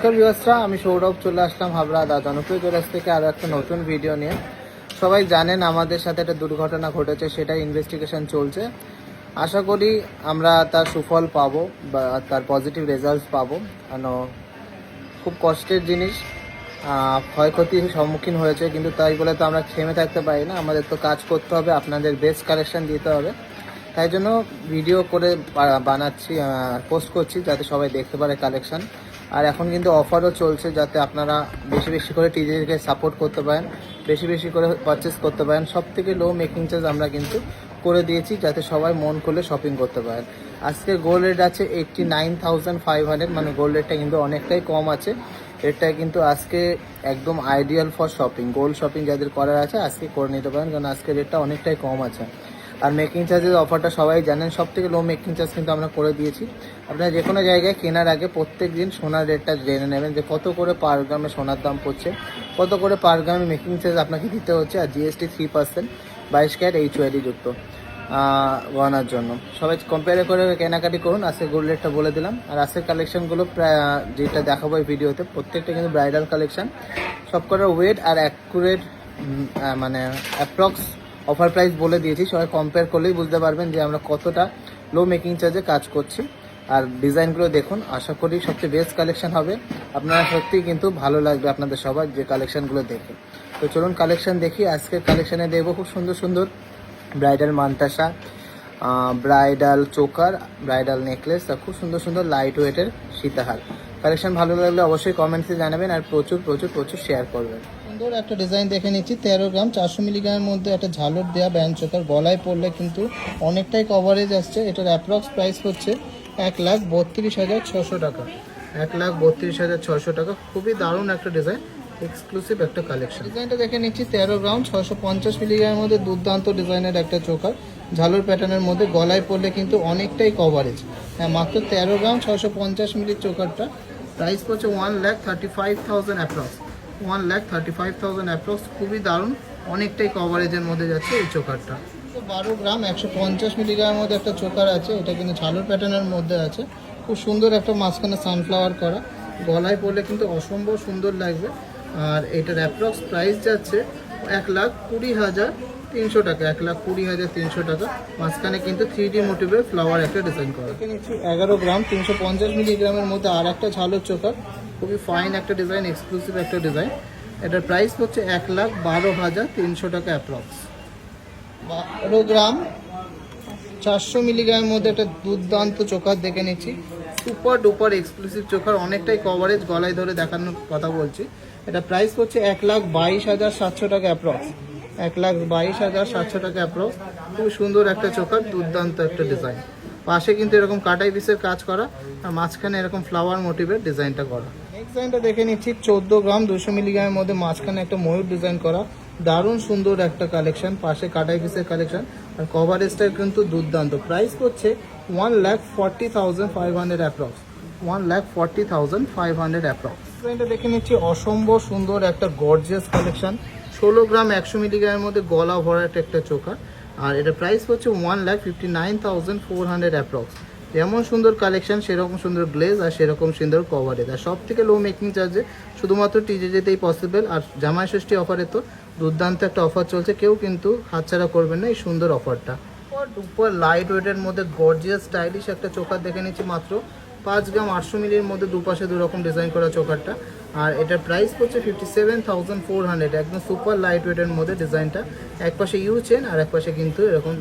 আমি সৌরভ, চলে আসলাম হাবড়া দা জনপ্রিয় জেলাস থেকে আরও একটা নতুন ভিডিও নিয়ে। সবাই জানেন আমাদের সাথে একটা দুর্ঘটনা ঘটেছে, সেটা ইনভেস্টিগেশন চলছে। আশা করি আমরা তার সুফল পাবো বা তার পজিটিভ রেজাল্টস পাবো। কেন, খুব কষ্টের জিনিস। ক্ষয়ক্ষতির সম্মুখীন হয়েছে, কিন্তু তাই বলে তো আমরা থেমে থাকতে পারি না। আমাদের তো কাজ করতে হবে, আপনাদের বেস্ট কালেকশন দিতে হবে। তাই জন্য ভিডিও করে বানাচ্ছি পোস্ট করছি, যাতে সবাই দেখতে পারে কালেকশন আর এখন কিন্তু অফারও চলছে যাতে আপনারা বেশি বেশি করে টিজিকে সাপোর্ট করতে পারেন, বেশি বেশি করে পারচেস করতে পারেন। সব থেকে লো মেকিং চার্জ আমরা কিন্তু করে দিয়েছি যাতে সবাই মন খুলে শপিং করতে পারেন। আজকে গোল্ড রেট আছে eighty nine thousand five hundred মানে গোল্ড রেটটা কিন্তু অনেকটাই কম আছে। এটা কিন্তু আজকে একদম ideal for shopping gold shopping যাদের করার আছে আজকে করে নিতে পারেন, কারণ আজকে রেটটা অনেকটাই কম আছে। আর মেকিং চার্জের অফারটা সবাই জানেন। সব থেকে লো মেকিং চার্জ কিন্তু আমরা করে দিয়েছি। আপনারা যে কোনো জায়গায় কেনার আগে প্রত্যেক দিন সোনার রেটটা জেনে নেবেন যে কত করে পার গ্রামে সোনার দাম পড়ছে। কত করে পার গ্রামে মেকিং চার্জ আপনাকে দিতে হচ্ছে। আর জিএসটি থ্রি পার্সেন্ট বাইশ ক্যারেট এইচ যুক্ত গহনার জন্য। সবাই কম্পেয়ার করে কেনাকাটি করুন। আজকে গোল্ড রেটটা বলে দিলাম। আর আজকের কালেকশনগুলো প্রায় যেটা দেখাবো এই ভিডিওতে, প্রত্যেকটা কিন্তু ব্রাইডাল কালেকশন সবকটার ওয়েট আর অ্যাকুরেট মানে অ্যাপ্রক্স অফার প্রাইস বলে দিয়েছি। সবাই কম্পেয়ার করলেই বুঝতে পারবেন যে আমরা কতটা লো মেকিং চার্জে কাজ করছি। আর ডিজাইনগুলো দেখুন, আশা করি সবচেয়ে বেস্ট কালেকশন হবে। আপনারা সত্যিই কিন্তু ভালো লাগবে আপনাদের সবার যে কালেকশনগুলো দেখে। তো চলুন কালেকশন দেখি। আজকের কালেকশানে দেখব খুব সুন্দর সুন্দর ব্রাইডাল মান্তাসা ব্রাইডাল চোকার ব্রাইডাল নেকলেস আর খুব সুন্দর সুন্দর লাইট ওয়েটের সীতাহার। কালেকশন ভালো লাগলে অবশ্যই কমেন্টসে জানাবেন আর প্রচুর প্রচুর প্রচুর শেয়ার করবেন। সুন্দর একটা ডিজাইন দেখে নিচ্ছি। তেরো গ্রাম, চারশো মিলিগ্রামের মধ্যে একটা ঝালর দেওয়া ব্যান্ড চোকার গলায় পড়লে কিন্তু অনেকটাই কভারেজ আসছে। এটার অ্যাপ্রক্স প্রাইস হচ্ছে এক লাখ বত্রিশ হাজার ছশো টাকা। এক লাখ বত্রিশ হাজার ছশো টাকা। খুবই দারুণ একটা ডিজাইন এক্সক্লুসিভ একটা কালেকশন ডিজাইনটা দেখে নিচ্ছি, তেরো গ্রাম, ছশো পঞ্চাশ মিলিগ্রামের মধ্যে দুর্দান্ত ডিজাইনের একটা চোকার। ঝালর প্যাটার্নের মধ্যে গলায় পড়লে কিন্তু অনেকটাই কভারেজ হ্যাঁ মাত্র তেরো গ্রাম, ছশো পঞ্চাশ মিলির চোকারটা। প্রাইস পড়ছে one lakh thirty five thousand approx one lakh thirty five thousand approx খুবই দারুণ অনেকটাই কভারেজের মধ্যে যাচ্ছে এই চোকারটা বারো গ্রাম একশো পঞ্চাশ মিলিগ্রামের মধ্যে একটা চোকার আছে এটা কিন্তু ঝালুর প্যাটার্নের মধ্যে আছে খুব সুন্দর একটা মাঝখানে সানফ্লাওয়ার করা গলায় পড়লে কিন্তু অসম্ভব সুন্দর লাগবে আর এটার অ্যাপ্রক্স প্রাইস যাচ্ছে এক লাখ কুড়ি হাজার তিনশো টাকা, এক লাখ কুড়ি হাজার তিনশো টাকা। মাঝখানে কিন্তু থ্রি ডি মোটিভের ফ্লাওয়ার একটা ডিজাইন করা। এগারো গ্রাম, তিনশো পঞ্চাশ মিলিগ্রামের মধ্যে আর একটা ঝালর চোকার খুবই ফাইন একটা ডিজাইন এক্সক্লুসিভ একটা ডিজাইন এটার প্রাইস হচ্ছে এক লাখ বারো হাজার তিনশো টাকা অ্যাপ্রক্স বারো গ্রাম, চারশো মিলিগ্রামের মধ্যে একটা দুর্দান্ত চোকার দেখে নিচ্ছি। সুপার ডুপার এক্সক্লুসিভ চোখার, অনেকটাই কভারেজ গলায় ধরে দেখানোর কথা বলছি। এটা প্রাইস হচ্ছে এক লাখ বাইশ হাজার সাতশো টাকা অ্যাপ্রক্স এক লাখ বাইশ হাজার সাতশো টাকা অ্যাপ্রক্স খুব সুন্দর একটা চোকার, দুর্দান্ত একটা ডিজাইন পাশে কিন্তু এরকম কাটাই পিসের কাজ করা, আর মাঝখানে এরকম ফ্লাওয়ার মোটিভের ডিজাইনটা করা। ডিজাইনটা দেখে নিচ্ছি, চোদ্দ গ্রাম, দুশো মিলিগ্রামের মধ্যে মাঝখানে একটা ময়ূর ডিজাইন করা। দারুণ সুন্দর একটা কালেকশন পাশে কাটাই পিসের কালেকশন আর কভারেজটা কিন্তু দুর্দান্ত। প্রাইস করছে one lakh forty thousand five hundred approx one lakh forty thousand five hundred approx ডিজাইনটা দেখে নিচ্ছি, অসম্ভব সুন্দর একটা গর্জিয়াস কালেকশন ষোলো গ্রাম একশো মিলিগ্রামের মধ্যে গলা ভরাট একটা চোখা। আর এটা প্রাইস হচ্ছে one lakh fifty nine thousand four hundred approx যেমন সুন্দর কালেকশন সেরকম সুন্দর গ্লেজ আর সেরকম সুন্দর কভারেজ আর সব থেকে লো মেকিং চার্জে শুধুমাত্র টিজে যেতেই পসিবল আর জামাই ষষ্ঠী অফারে তো দুর্দান্ত একটা অফার চলছে। কেউ কিন্তু হাতছাড়া করবেন না এই সুন্দর অফারটা উপর লাইট ওয়েটের মধ্যে গর্জিয়াস স্টাইলিশ একটা চোকার দেখে নিচ্ছি মাত্র। পাঁচ গ্রাম আটশো মিলির মধ্যে দুপাশে দুরকম ডিজাইন করা চোকারটা আর এটার প্রাইস পড়ছে fifty seven thousand four hundred একদম সুপার লাইট ওয়েটের মধ্যে ডিজাইনটা এক পাশে ইউ চেন আর এক পাশে কিন্তু এরকম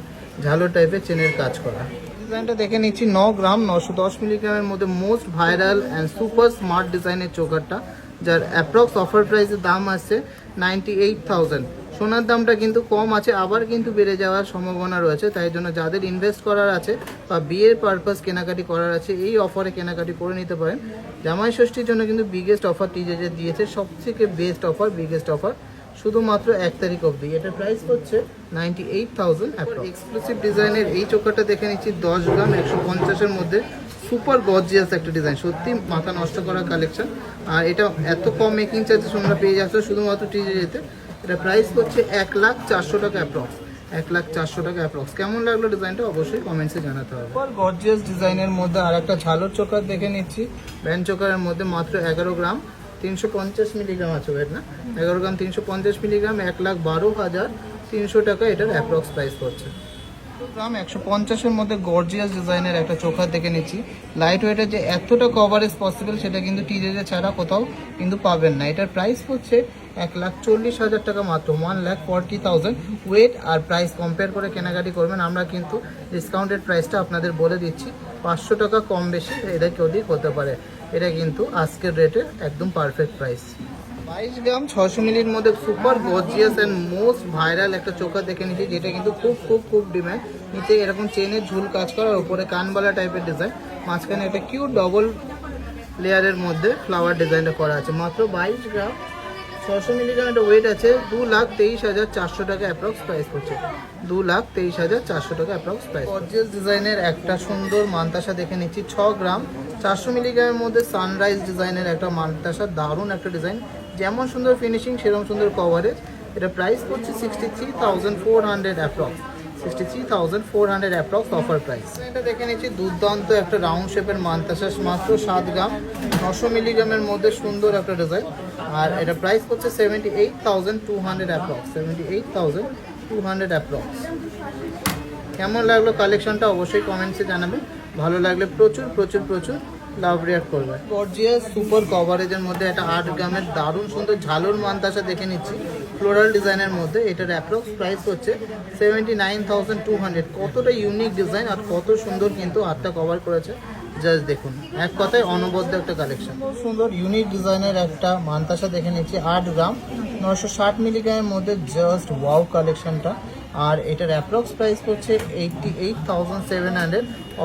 ঝালো টাইপের চেনের কাজ করা। ডিজাইনটা দেখে নিচ্ছি ন গ্রাম, নশো দশ মিলিগ্রামের মধ্যে most viral and super smart ডিজাইনের চোকারটা যার অ্যাপ্রক্স অফার প্রাইসের দাম আছে নাইনটি এইট থাউজেন্ড সোনার দামটা কিন্তু কম আছে, আবার কিন্তু বেড়ে যাওয়ার সম্ভাবনা রয়েছে। তাই জন্য যাদের ইনভেস্ট করার আছে বা বিয়ের পারপাস কেনাকাটি করার আছে, এই অফারে কেনাকাটি করে নিতে পারেন। জামাই ষষ্ঠীর জন্য কিন্তু বিগেস্ট অফার টিজেজে দিয়েছে সব থেকে বেস্ট অফার বিগেস্ট অফার শুধুমাত্র এক তারিখ অবধি। এটার প্রাইস হচ্ছে নাইনটি এইট থাউজেন্ড এক্সক্লুসিভ ডিজাইনের এই চোকাটা দেখে নিচ্ছি, দশ গ্রাম একশো পঞ্চাশের মধ্যে। সুপার গর্জিয়াস একটা ডিজাইন সত্যি মাথা নষ্ট করা কালেকশন আর এটা এত কম মেকিং চার্জেস তোমরা পেয়ে যাচ্ছ শুধুমাত্র টিজে যেতে এটা প্রাইস হচ্ছে এক লাখ চারশো টাকা অ্যাপ্রক্স এক লাখ চারশো টাকা অ্যাপ্রক্স কেমন লাগল ডিজাইনটা অবশ্যই কমেন্টসে জানাতে হবে। গর্জিয়াস ডিজাইনের মধ্যে আর একটা ঝালর চোকার দেখে নিচ্ছি। ব্যান চোকারের মধ্যে মাত্র এগারো গ্রাম তিনশো পঞ্চাশ মিলিগ্রাম আছে ওয়েট না? এগারো গ্রাম তিনশো পঞ্চাশ মিলিগ্রাম এক লাখ বারো হাজার তিনশো টাকা এটার অ্যাপ্রক্স প্রাইস পড়ছে। গ্রাম, একশো পঞ্চাশের মধ্যে গর্জিয়াস ডিজাইনের একটা চোখা দেখে নিচ্ছি। লাইট ওয়েটের যে এতটা কভারেজ পসিবল সেটা কিন্তু টিজেজে ছাড়া কোথাও কিন্তু পাবেন না। এটার প্রাইস হচ্ছে এক লাখ চল্লিশ হাজার টাকা মাত্র one lakh forty thousand weight আর প্রাইস কম্পেয়ার করে কেনাকাটি করবেন, আমরা কিন্তু ডিসকাউন্টেড প্রাইসটা আপনাদের বলে দিচ্ছি। পাঁচশো টাকা কম বেশি এটা কেউ হতে পারে। এটা কিন্তু আজকের রেটে একদম পারফেক্ট প্রাইস বাইশ গ্রাম ছশো মিলির মধ্যে super gorgeous and most viral একটা চোখা দেখে নিচ্ছি যেটা কিন্তু খুব খুব খুব ডিমান্ড। নিচে এরকম চেনের ঝুল কাজ করার উপরে কানবালা টাইপের ডিজাইন মাঝখানে একটা কিউট ডবল লেয়ারের মধ্যে ফ্লাওয়ার ডিজাইনটা করা আছে। মাত্র বাইশ গ্রাম ছশো মিলিগ্রাম একটা ওয়েট আছে, দু লাখ তেইশ হাজার চারশো টাকা অ্যাপ্রক্স প্রাইস পড়ছে। দু লাখ তেইশ হাজার চারশো টাকা অ্যাপ্রক্স প্রাইস গর্জিয়াস ডিজাইনের একটা সুন্দর মান্তাসা দেখে নিচ্ছি। ছ গ্রাম চারশো মিলিগ্রামের মধ্যে সানরাইজ ডিজাইনের একটা মান্তাসা, দারুণ একটা ডিজাইন যেমন সুন্দর ফিনিশিং সেরকম সুন্দর কভারেজ এটা প্রাইস পড়ছে sixty three thousand four hundred approx sixty three thousand four hundred approx offer price এটা দেখে নিচ্ছি, দুর্দান্ত একটা রাউন্ড শেপের মান্তাসা, মাত্র সাত গ্রাম। নশো মিলিগ্রামের মধ্যে সুন্দর একটা ডিজাইন আর এটা প্রাইস পড়ছে seventy eight thousand two hundred approx seventy eight thousand two hundred approx কেমন লাগল কালেকশনটা অবশ্যই কমেন্টসে জানাবেন। ভালো লাগলে প্রচুর প্রচুর প্রচুর লাভ রিয়াক্ট করবে গর্জিয়াস সুপার কভারেজের মধ্যে একটা আট গ্রামের দারুণ সুন্দর ঝালর মান্তাসা দেখে নিচ্ছি। ফ্লোরাল ডিজাইনের মধ্যে এটার অ্যাপ্রক্স প্রাইস হচ্ছে seventy nine thousand two hundred কতটা ইউনিক ডিজাইন আর কত সুন্দর কিন্তু আটটা কভার করেছে। জাস্ট দেখুন, এক কথায় অনবদ্য একটা কালেকশন সুন্দর ইউনিক ডিজাইনের একটা মান্তাসা দেখে নিচ্ছি, আট গ্রাম। নশো ষাট মিলিগ্রামের মধ্যে জাস্ট ওয়াও কালেকশনটা আর এটার অ্যাপ্রক্স প্রাইস হচ্ছে এইটটি এইট সেভেন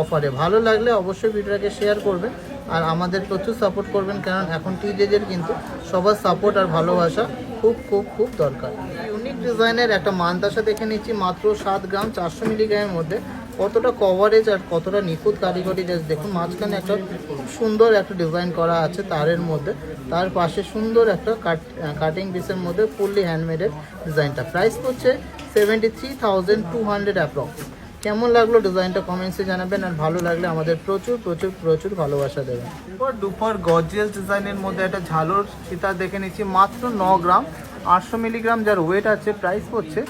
অফারে ভালো লাগলে অবশ্যই ভিডিওটাকে শেয়ার করবেন আর আমাদের প্রচুর সাপোর্ট করবেন, কারণ এখন টিজেজের কিন্তু সবার সাপোর্ট আর ভালোবাসা খুব খুব খুব দরকার। ইউনিক ডিজাইনের একটা মান্তাসা দেখে নিচ্ছি, মাত্র সাত গ্রাম চারশো মিলিগ্রামের মধ্যে। কতটা কভারেজ আর কতটা নিখুঁত কারিগরি জাস্ট দেখুন, মাঝখানে একটা খুব সুন্দর একটা ডিজাইন করা আছে তারের মধ্যে। তার পাশে সুন্দর একটা কাট কাটিং পিসের মধ্যে ফুললি হ্যান্ডমেডের ডিজাইনটা প্রাইস হচ্ছে seventy three thousand two hundred approx কেমন লাগল ডিজাইনটা কমেন্টসে জানাবেন আর ভালো লাগলে আমাদের প্রচুর প্রচুর প্রচুর ভালোবাসা দেবেন। সুপার ডুপার গর্জিয়াস ডিজাইনের মধ্যে একটা ঝালর সীতা দেখে নিচ্ছি, মাত্র ন গ্রাম। আটশো মিলিগ্রাম যার ওয়েট আছে প্রাইস পড়ছে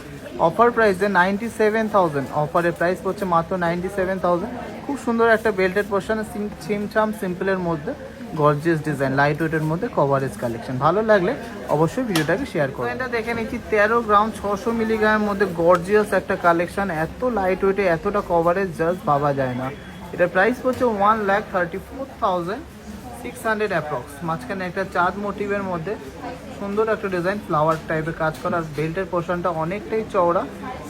অফার প্রাইসে নাইনটি সেভেন থাউজেন্ড অফারের প্রাইস পড়ছে মাত্র নাইনটি সেভেন থাউজেন্ড খুব সুন্দর একটা বেল্টেড পোর্শন ছিমছাম সিম্পলের মধ্যে গর্জিয়াস ডিজাইন লাইট ওয়েটের মধ্যে কভারেজ কালেকশন ভালো লাগলে অবশ্যই ভিডিওটাকে শেয়ার করুন। এটা দেখে নিচ্ছি, তেরো গ্রাম ছশো মিলিগ্রামের মধ্যে গর্জিয়াস একটা কালেকশন এত লাইট ওয়েটে এতটা কভারেজ জাস্ট পাওয়া যায় না। এটার প্রাইস পড়ছে one lakh thirty four thousand six hundred approx মাঝখানে একটা চাঁদ মোটিভের মধ্যে। সুন্দর একটা ডিজাইন ফ্লাওয়ার টাইপের কাজ করা। আর বেল্টের পোর্শনটা অনেকটাই চওড়া।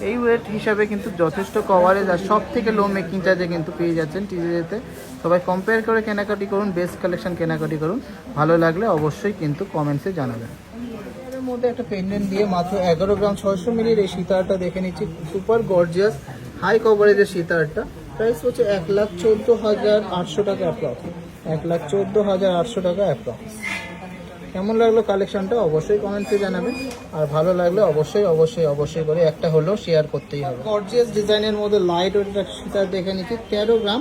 এই ওয়েট হিসাবে কিন্তু যথেষ্ট কভারেজ আর সব থেকে লো মেকিং চার্জে কিন্তু পেয়ে যাচ্ছেন টিজেতে সবাই কম্পেয়ার করে কেনাকাটি করুন বেস্ট কালেকশন কেনাকাটি করুন। ভালো লাগলে অবশ্যই কিন্তু কমেন্টসে জানাবেন। মধ্যে একটা পেন্ডেন্ট দিয়ে মাত্র এগারো গ্রাম ছয়শো মিলির এই সীতারটা দেখে নিচ্ছি। সুপার গর্জিয়াস হাই কভারেজের সীতারটা প্রাইস হচ্ছে এক লাখ চোদ্দ হাজার আটশো টাকা এক লাখ চোদ্দ হাজার আটশো টাকা অ্যাপ্রক্স কেমন লাগল কালেকশনটা অবশ্যই কমেন্টে জানাবেন। আর ভালো লাগলে অবশ্যই অবশ্যই অবশ্যই করে একটা হলেও শেয়ার করতেই হবে। গর্জিয়াস ডিজাইনের মধ্যে লাইট ওয়েটের সীতার দেখে নিচ্ছি, তেরো গ্রাম।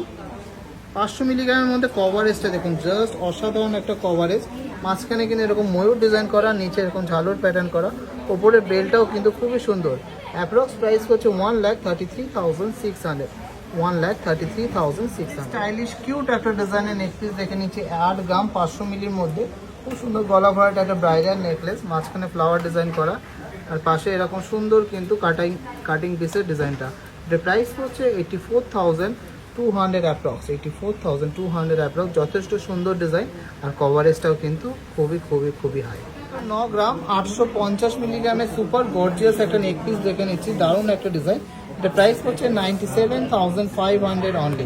পাঁচশো মিলিগ্রামের মধ্যে কভারেজটা দেখুন জাস্ট অসাধারণ একটা কভারেজ মাঝখানে কিন্তু এরকম ময়ূর ডিজাইন করা, নিচে এরকম ঝালর প্যাটার্ন করা। ওপরের বেলটাও কিন্তু খুবই সুন্দর। অ্যাপ্রক্স প্রাইস হচ্ছে one lakh thirty three thousand six hundred one lakh thirty three thousand six stylish cute একটা ডিজাইনের নেকপিস দেখে নিচ্ছি। আট গ্রাম পাঁচশো মিলির মধ্যে। খুব সুন্দর গলা ভরাটা একটা ব্রাইডাল নেকলেস মাঝখানে ফ্লাওয়ার ডিজাইন করা। আর পাশে এরকম সুন্দর কিন্তু কাটিং কাটিং পিসের ডিজাইনটা এটার প্রাইস হচ্ছে eighty four thousand two hundred approx eighty four thousand two hundred approx যথেষ্ট সুন্দর ডিজাইন আর কভারেজটাও কিন্তু খুবই খুবই খুবই হাই ন গ্রাম আটশো পঞ্চাশ মিলিগ্রামের সুপার গর্জিয়াস একটা নেক পিস দেখে নিচ্ছি। দারুণ একটা ডিজাইন এটা প্রাইস হচ্ছে ninety seven thousand five hundred only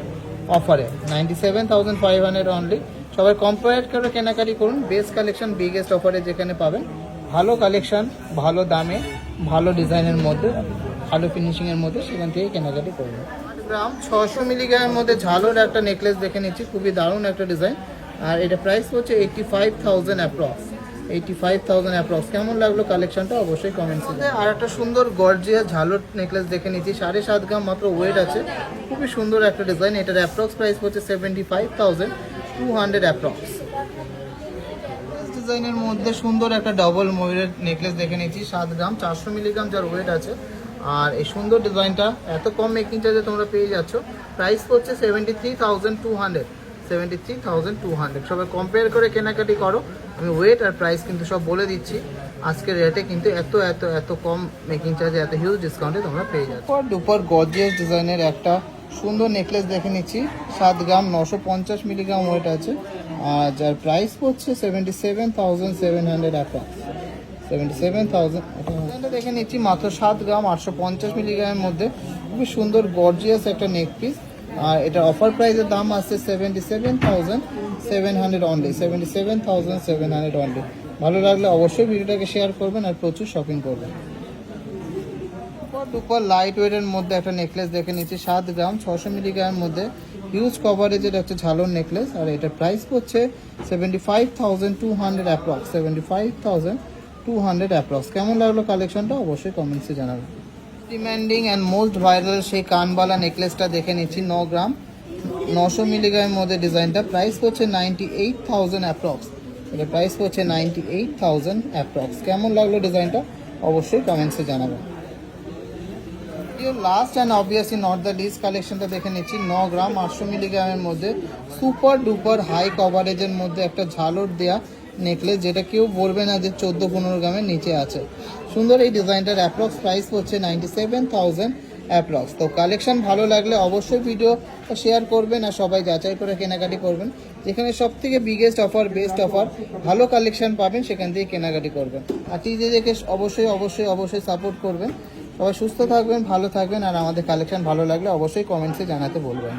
অফারে ninety seven thousand five hundred only সবাই কম্পেয়ার করে কেনাকাটি করুন। বেস্ট কালেকশন বিগেস্ট অফারে যেখানে পাবেন। ভালো কালেকশন ভালো দামে, ভালো ডিজাইনের মধ্যে, ভালো ফিনিশিংয়ের মধ্যে সেখান থেকে কেনাকাটি করবেন গ্রাম ছশো মিলিগ্রামের মধ্যে ঝালোর একটা নেকলেস দেখে নিচ্ছি। খুবই দারুণ একটা ডিজাইন আর এটা প্রাইস হচ্ছে eighty five thousand approx eighty five thousand approx কেমন লাগল কালেকশনটা অবশ্যই কমেন্টসে আর একটা সুন্দর গর্জিয়া ঝালর নেকলেস দেখে নিচ্ছি। সাড়ে সাত গ্রাম মাত্র ওয়েট আছে। খুবই সুন্দর একটা ডিজাইন এটার অ্যাপ্রক্স প্রাইস হচ্ছে seventy five thousand two hundred approx ডিজাইনের মধ্যে সুন্দর একটা ডবল ময়ূরের নেকলেস দেখে নিচ্ছি। সাত গ্রাম, চারশো মিলিগ্রাম যার ওয়েট আছে। আর এই সুন্দর ডিজাইনটা এত কম মেকিং চার্জে তোমরা পেয়ে যাচ্ছ। প্রাইস হচ্ছে seventy three thousand two hundred seventy three thousand two hundred সবাই কম্পেয়ার করে কেনাকাটি করো। আমি ওয়েট আর প্রাইস কিন্তু সব বলে দিচ্ছি। আজকের রেটে কিন্তু এত এত এত কম মেকিং চার্জে এত হিউজ ডিসকাউন্টে তোমরা পেয়ে যাচ্ছ। দুপার গর্জিয়াস ডিজাইনের একটা সুন্দর নেকলেস দেখে নিচ্ছি। সাত গ্রাম, নশো পঞ্চাশ মিলিগ্রাম ওয়েট আছে। আর যার প্রাইস পড়ছে seventy seven thousand seven hundred approx seventy seven thousand দেখে নিচ্ছি মাত্র সাত গ্রাম, আটশো পঞ্চাশ মিলিগ্রামের মধ্যে। খুবই সুন্দর গর্জিয়াস একটা নেক পিস আর এটা অফার প্রাইসের দাম আসছে seventy seven thousand seven hundred only seventy seven thousand seven hundred only ভালো লাগলে অবশ্যই ভিডিওটাকে শেয়ার করবেন আর প্রচুর শপিং করবেন। সুপার লাইট ওয়েটের মধ্যে একটা নেকলেস দেখে নিচ্ছি, সাত গ্রাম, ছশো মিলিগ্রামের মধ্যে হিউজ কভারেজের একটা ঝালর নেকলেস আর এটা প্রাইস পড়ছে seventy five thousand two hundred approx seventy five thousand two hundred approx কেমন লাগল কালেকশনটা অবশ্যই কমেন্টসে জানাবেন। ডিম্যান্ডিং অ্যান্ড মোস্ট ভাইরাল সেই কানবালা নেকলেসটা দেখে নিচ্ছি, ন গ্রাম। নশো মিলিগ্রামের মধ্যে ডিজাইনটা প্রাইস পড়ছে নাইনটি এইট থাউজেন্ড অ্যাপ্রক্স এটা প্রাইস পড়ছে নাইনটি এইট থাউজেন্ড অ্যাপ্রক্স কেমন লাগল ডিজাইনটা অবশ্যই কমেন্টসে জানাবেন। Last and obviously not the least কালেকশনটা দেখে নিচ্ছি, ন গ্রাম, আটশো মিলিগ্রামের মধ্যে। সুপার ডুপার হাই কভারেজের মধ্যে একটা ঝালর দেয়া নেকলেস যেটা কেউ বলবে না যে চোদ্দ পনেরো গ্রামের নিচে আছে। সুন্দর এই ডিজাইনটার অ্যাপ্রক্স প্রাইস হচ্ছে নাইনটি সেভেন থাউজেন্ড অ্যাপ্রক্স তো কালেকশন ভালো লাগলে অবশ্যই ভিডিও শেয়ার করবেন আর সবাই যাচাই করে কেনাকাটি করবেন। যেখানে সব থেকে বিগেস্ট অফার বেস্ট অফার ভালো কালেকশন পাবেন, সেখান থেকে কেনাকাটি করবেন। আর টিজেদেরকে অবশ্যই অবশ্যই অবশ্যই সাপোর্ট করবেন। সবাই সুস্থ থাকবেন, ভালো থাকবেন আর আমাদের কালেকশন ভালো লাগলে অবশ্যই কমেন্টসে জানাতে বলবেন